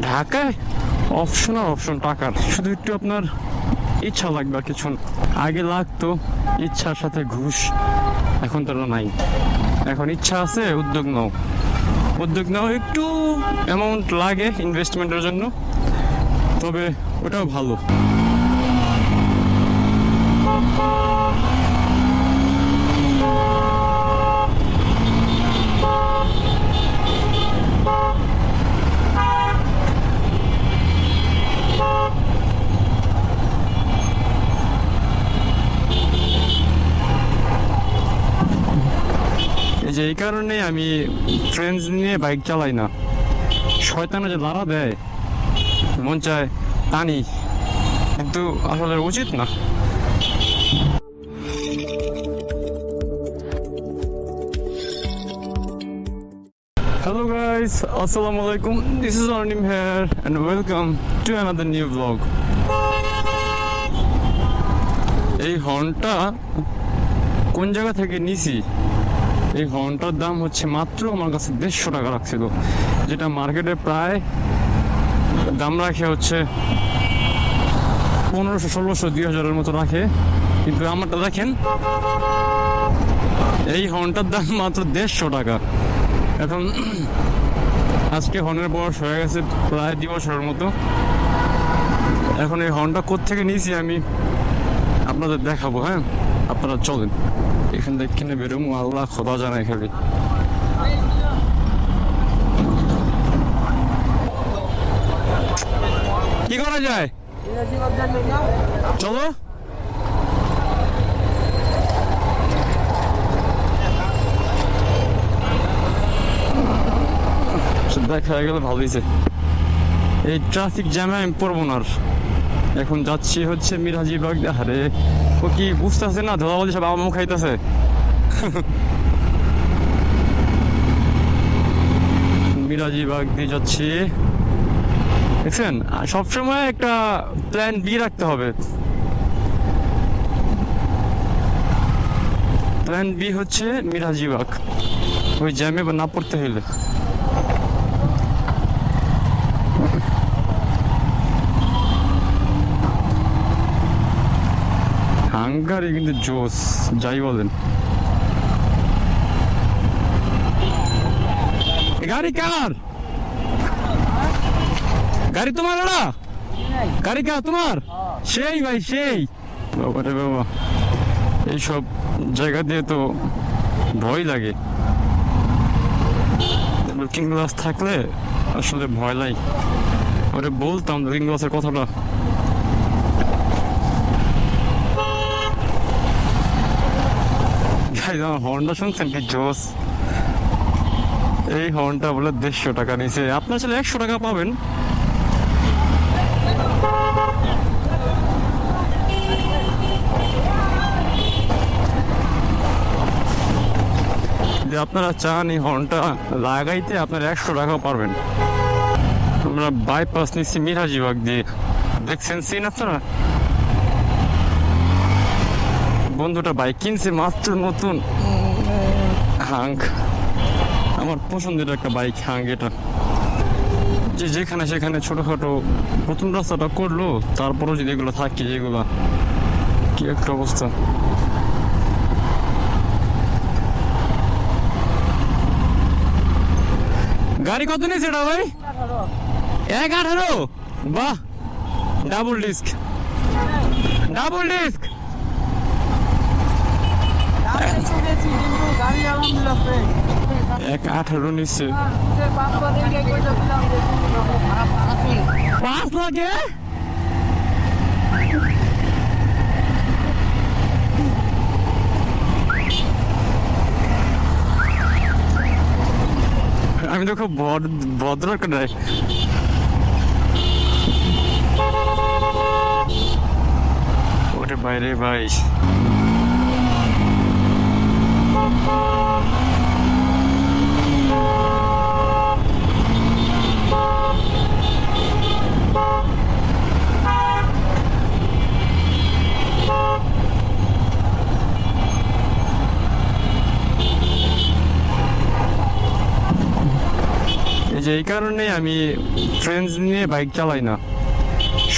ঢাকায় অপশন আর অপশন টাকার। শুধু একটু আপনার ইচ্ছা লাগবে আর কিছু আগে লাগতো ইচ্ছার সাথে ঘুষ, এখন তো নাই। এখন ইচ্ছা আছে, উদ্যোগ নাও। উদ্যোগ নাও, একটু অ্যামাউন্ট লাগে ইনভেস্টমেন্টের জন্য, তবে ওটাও ভালো। এই কারণে আমি ট্রেন নিয়ে বাইক চালাই না। শয়তানে যে দাঁড়া দেয়, মন চায় টানি। কিন্তু আসলে উচিত না। হ্যালো গাইস আসসালামু আলাইকুম। This is Anim here and welcome to another new vlog এই হর্নটা কোন জায়গা থেকে নিছি? এই হর্নটার দাম হচ্ছে মাত্র আমার কাছে দেড়শো টাকা রাখছিল যেটা মার্কেটে প্রায় দাম রাখে হচ্ছে পনেরোশো, ষোলোশো, দুই হাজারের মতো রাখে। কিন্তু আমারটা দেখেন, এই হর্নটার দাম মাত্র দেড়শো টাকা। এখন আজকে হর্নের বয়স হয়ে গেছে প্রায় দুই বছরের মতো। এখন এই হর্নটা কোত্থেকে নিয়েছি আমি আপনাদের দেখাবো হ্যাঁ? আপনারা চলেন। এখান থেকে কিনে বেরোবো আল্লাহ খোদা জানায় খালি। কি করা যায়? চলো। দেখা গেলে ভালো এই ট্রাফিক জ্যামে আমি পড়ব না আর। এখন যাচ্ছি হচ্ছে মিরাজিবাগ আরে ও কি বুঝতেছে না? ধোলাবালি সব আমু খাইতেছে। মিরাজিবাগ দিয়ে যাচ্ছি। দেখছেন? সবসময় একটা প্ল্যান বি রাখতে হবে। প্ল্যান বি হচ্ছে মিরাজিবাগ ওই জ্যামে না পড়তে হইলে। হাঙ্গারি কিন্তু জোস, যাই বলেন। গাড়ি কার? গাড়ি তোমার গাড়ি কার তোমার? সেই ভাই, সেই। বাবা এইসব জায়গা দিয়ে তো ভয় লাগে। লুকিং গ্লাস থাকলে আসলে ভয় লাগে ওরে বলতাম লুকিং গ্লাসের কথাটা। আমার হর্নটা শুনছেন কি? জোস। এই হর্নটা বলে দেড়শো টাকা নিছে আপনার ছেলে একশো টাকা পাবেন। আপনারা চান এই হর্নটা লাগাইতে, আপনারা একশো টাকাও পারবেন। আমরা বাইপাস নিচ্ছি মিরাজিবাগ দিয়ে। দেখছেন সিন আপনারা? বন্ধুটা বাইক কিনছে মাত্র নতুন হাঙ্ক আমার পছন্দের একটা বাইক হাঙ্ক এটা। যে যেখানে সেখানে ছোটখাটো নতুন রাস্তাটা করল, তারপরও যদি এগুলো থাকে, যেগুলো কি একটা অবস্থা। গাড়ি কত নিয়েছে এটা ভাই? এক আঠারো। বাহ ডাবল ডিস্ক ডাবল ডিস্ক গাড়ি শুনেছি কিন্তু গাড়ি আলহামদুলিল্লাহ ফ্রেশ এক আঠারো নিচ্ছে। পাঁচশো দিকে কইতেছিলাম যে পাঁচ লাখে আমি তো খুব ভদ্র একটা driver। বাইরে ভাই। যে এই কারণে আমি ফ্রেন্ডস নিয়ে বাইক চালাই না।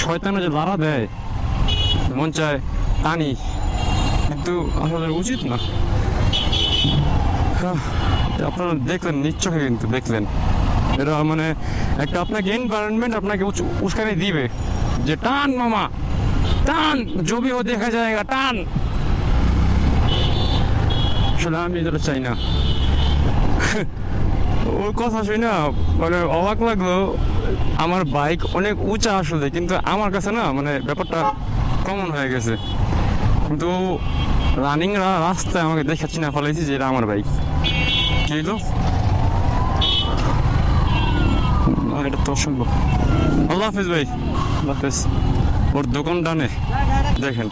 শয়তানে যে লাড়া দেয়, মন চায় টানি। কিন্তু আসলে উচিত না। আপনারা দেখলেন, নিশ্চয়ই কিন্তু দেখলেন। এটা মানে একটা আপনাকে এনভায়রনমেন্ট আপনাকে উস্কানি দিবে যে, টান মামা, টান জমিও দেখা যায় টান। আসলে আমি এটা চাই না। ওর কথা শুই না মানে অবাক লাগল, আমার বাইক অনেক উঁচা আসলে, কিন্তু আমার কাছে না মানে ব্যাপারটা কমন হয়ে গেছে। কিন্তু রানিং রাস্তায় আমাকে দেখাচ্ছি না, ফলাইছি যে, এটা আমার বাইক কি এটা তো অসম্ভব। আল্লাহ হাফিজ ভাই। আল্লাহ হাফিজ। ওর দোকান ডানে। দেখেন।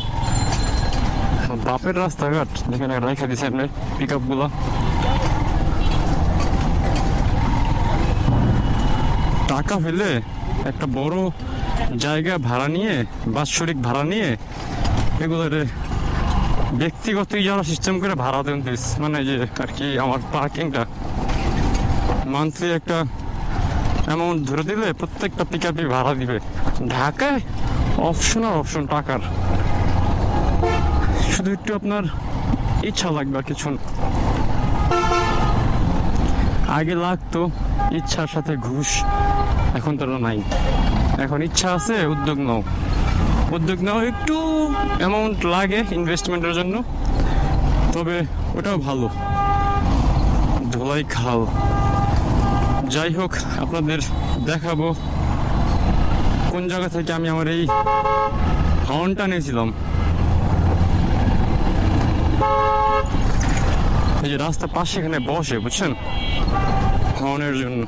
বাপের রাস্তাঘাট। দেখেন রেখে দিয়েছে আপনি পিক আপগুলা টাকা ফেলে একটা বড় জায়গা ভাড়া নিয়ে, বাৎসরিক ভাড়া নিয়ে এগুলো ব্যক্তিগত যারা সিস্টেম করে ভাড়া দেন প্লিজ মানে যে আর কি আমার পার্কিংটা মান্থলি একটা অ্যামাউন্ট ধরে দিলে প্রত্যেকটা পিক আপই ভাড়া দিবে। ঢাকায় অপশন আর অপশন টাকার। শুধু একটু আপনার ইচ্ছা লাগবে আর কিছু। আগে লাগতো ইচ্ছার সাথে ঘুষ, এখন তো নাই। এখন ইচ্ছা আছে, উদ্যোগ নাও। উদ্যোগ নাও একটু অ্যামাউন্ট লাগে ইনভেস্টমেন্টের জন্য, তবে ওটাও ভালো। ধোলাই খাল। যাই হোক, আপনাদের দেখাবো কোন জায়গা থেকে আমি আমার এই হর্নটা নিয়েছিলাম এই যে রাস্তার পাশে এখানে বসে, বুঝছেন? হর্নের জন্য।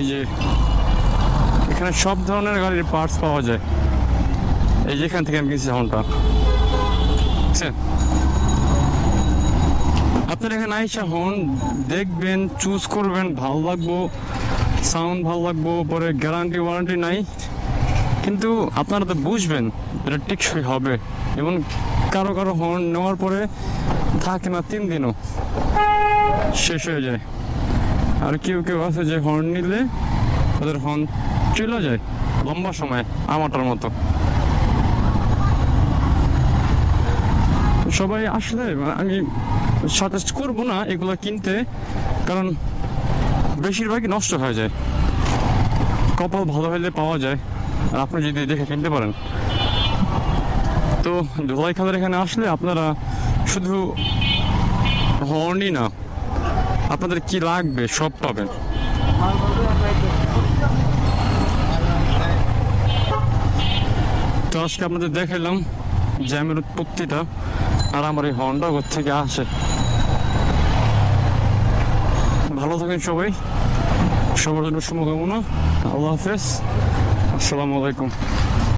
এই যে এখানে সব ধরনের গাড়ির পার্টস পাওয়া যায়। এই যে এখান থেকে আমি কিনছি বুঝছেন আপনার এখানে আইসা হর্ন দেখবেন চুজ করবেন, ভালো লাগবো সাউন্ড ভালো লাগবো, পরে গ্যারান্টি ওয়ারেন্টি নাই। কিন্তু আপনারা তো বুঝবেন, এটা টেকসই হবে। এবং কারও কারও হর্ন নেওয়ার পরে থাকে না তিন দিনও। শেষ হয়ে যায়। আর কেউ কেউ আছে যে হর্ন নিলে ওদের হর্ন চলে যায়, লম্বা সময়, আমারটার মতো। সবাই আসলে, আমি সাজেস্ট করব না এগুলো কিনতে, কারণ বেশিরভাগই নষ্ট হয়ে যায়। কপাল ভালো হলে পাওয়া যায়, আর আপনি যদি দেখে কিনতে পারেন। তো ধোলাই খালের এখানে আসলে আপনারা শুধু হর্নই না, আপনাদের কি লাগবে সব পাবেন। তো আজকে আপনাদের দেখাইলাম জ্যামের উৎপত্তিটা। আর আমার এই হর্নটা থেকে আসে। ভালো থাকেন সবাই। সবার জন্য শুভকামনা। আল্লাহ হাফেজ। আসসালামু আলাইকুম।